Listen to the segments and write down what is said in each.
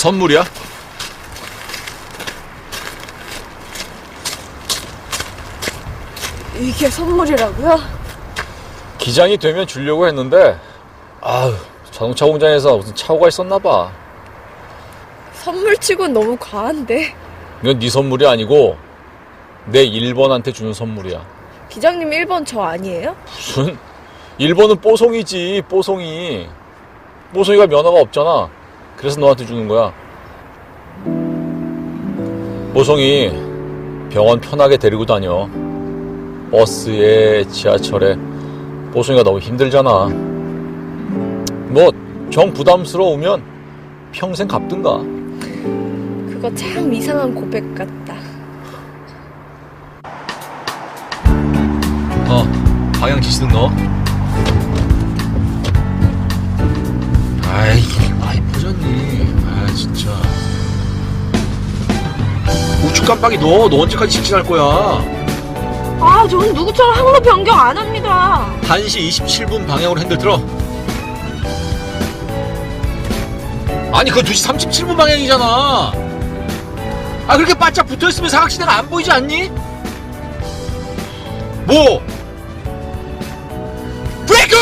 선물이야? 이게 선물이라고요? 기장이 되면 주려고 했는데 아유 자동차 공장에서 무슨 착오가 있었나 봐. 선물치곤 너무 과한데. 이건 네 선물이 아니고 내 1번한테 주는 선물이야. 기장님 1번 저 아니에요? 무슨 1번은 뽀송이지 뽀송이. 뽀송이가 면허가 없잖아. 그래서 너한테 주는 거야. 뽀송이 병원 편하게 데리고 다녀. 버스에 지하철에 뽀송이가 너무 힘들잖아. 뭐 정 부담스러우면 평생 갚든가. 그거 참 이상한 고백 같다. 어, 방향 지시등 넣어. 아이, 우측 깜빡이 넣어. 너 언제까지 직진할 거야? 아, 저는 누구처럼 항로 변경 안 합니다. 1시 27분 방향으로 핸들 틀어. 아니, 그거 2시 37분 방향이잖아. 아, 그렇게 바짝 붙어 있으면 사각지대가 안 보이지 않니? 뭐? 브레이크!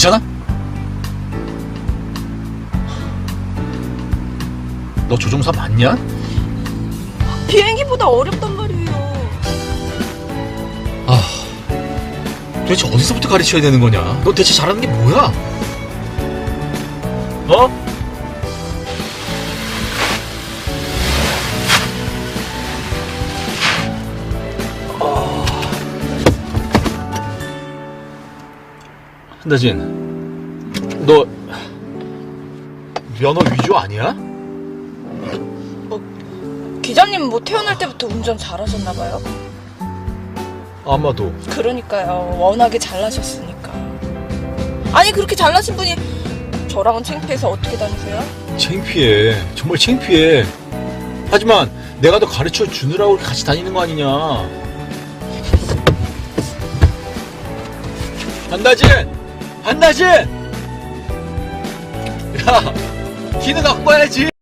괜찮아? 너 조종사 맞냐? 비행기보다 어렵단 말이에요. 아, 도대체 어디서부터 가르쳐야 되는 거냐? 너 대체 잘하는 게 뭐야? 어? 한다진, 너 면허 위조 아니야? 기장님 뭐 태어날 때부터 운전 잘하셨나 봐요. 아마도. 그러니까요. 워낙에 잘나셨으니까. 아니, 그렇게 잘나신 분이 저랑은 창피해서 어떻게 다니세요? 창피해. 정말 창피해. 하지만 내가 너 가르쳐 주느라고 이렇게 같이 다니는 거 아니냐. 한다진! 한다진! 야, 키는 갖고 와야지.